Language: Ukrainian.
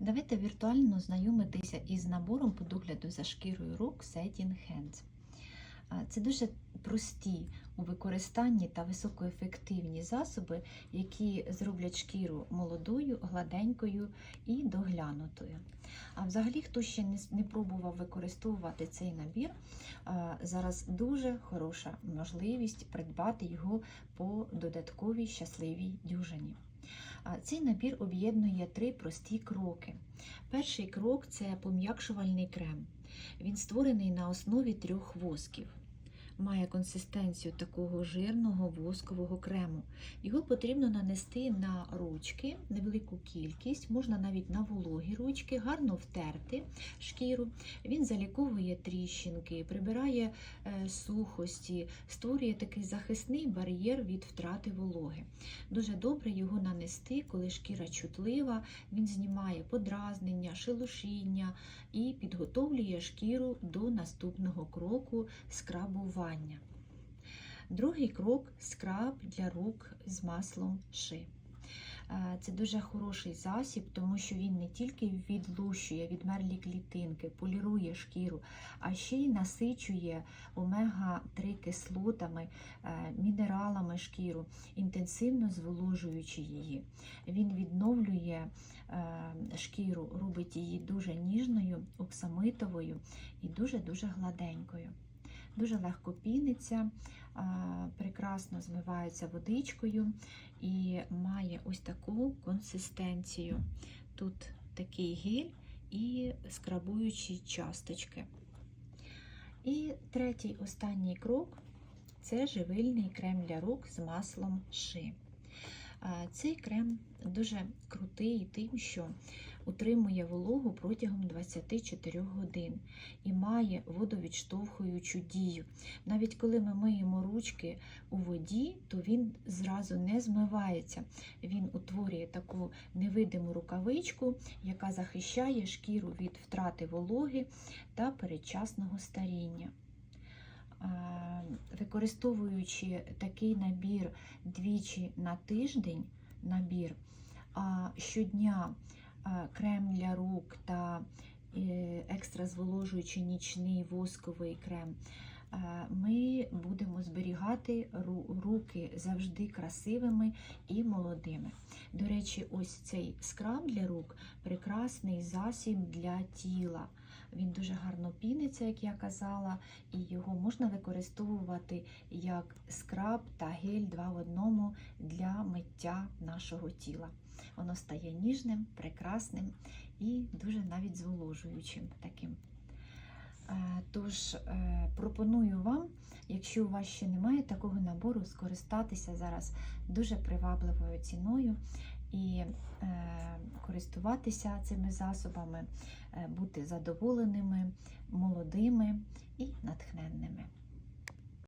Давайте віртуально знайомитися із набором по догляду за шкірою рук Setting Hands. Це дуже прості у використанні та високоефективні засоби, які зроблять шкіру молодою, гладенькою і доглянутою. А взагалі, хто ще не, пробував використовувати цей набір, зараз дуже хороша можливість придбати його по додатковій щасливій дюжині. Цей набір об'єднує три прості кроки. Перший крок це пом'якшувальний крем. Він створений на основі трьох восків. Має консистенцію такого жирного воскового крему. Його потрібно нанести на ручки, невелику кількість, можна навіть на вологі ручки, гарно втерти шкіру. Він заліковує тріщинки, прибирає е, сухості, створює такий захисний бар'єр від втрати вологи. Дуже добре його нанести, коли шкіра чутлива, він знімає подразнення, шелушіння і підготовлює шкіру до наступного кроку скрабування. Другий крок скраб для рук з маслом ши. Е, Це дуже хороший засіб, тому що він не тільки відлущує відмерлі клітинки, полірує шкіру, а ще й насичує омега-3 кислотами, е, мінералами шкіру, інтенсивно зволожуючи її. Він відновлює е, шкіру, робить її дуже ніжною, оксамитовою і дуже-дуже гладенькою. Дуже легко піниться, прекрасно змивається водичкою і має ось таку консистенцію. Тут такий гель і скрабуючі часточки. І третій останній крок це живильний крем для рук з маслом ши. Цей крем дуже крутий тим, що утримує вологу протягом 24 годин і має водовідштовхуючу дію. Навіть коли ми миємо ручки у воді, то він зразу не змивається. Він утворює таку невидиму рукавичку, яка захищає шкіру від втрати вологи та передчасного старіння. А, Використовуючи такий набір двічі на тиждень, набір, щодня крем для рук та е, екстра зволожуючий нічний восковий крем, ми будемо зберігати руки завжди красивими і молодими. До речі, ось цей скраб для рук прекрасний засіб для тіла. Він дуже гарно піниться, як я казала, і його можна використовувати як скраб та гель два в одному для миття нашого тіла. Воно стає ніжним, прекрасним і дуже навіть зволожуючим таким. Тож е, пропоную вам, якщо у вас ще немає такого набору, скористатися зараз дуже привабливою ціною і е, користуватися цими засобами, е, бути задоволеними, молодими і натхненними.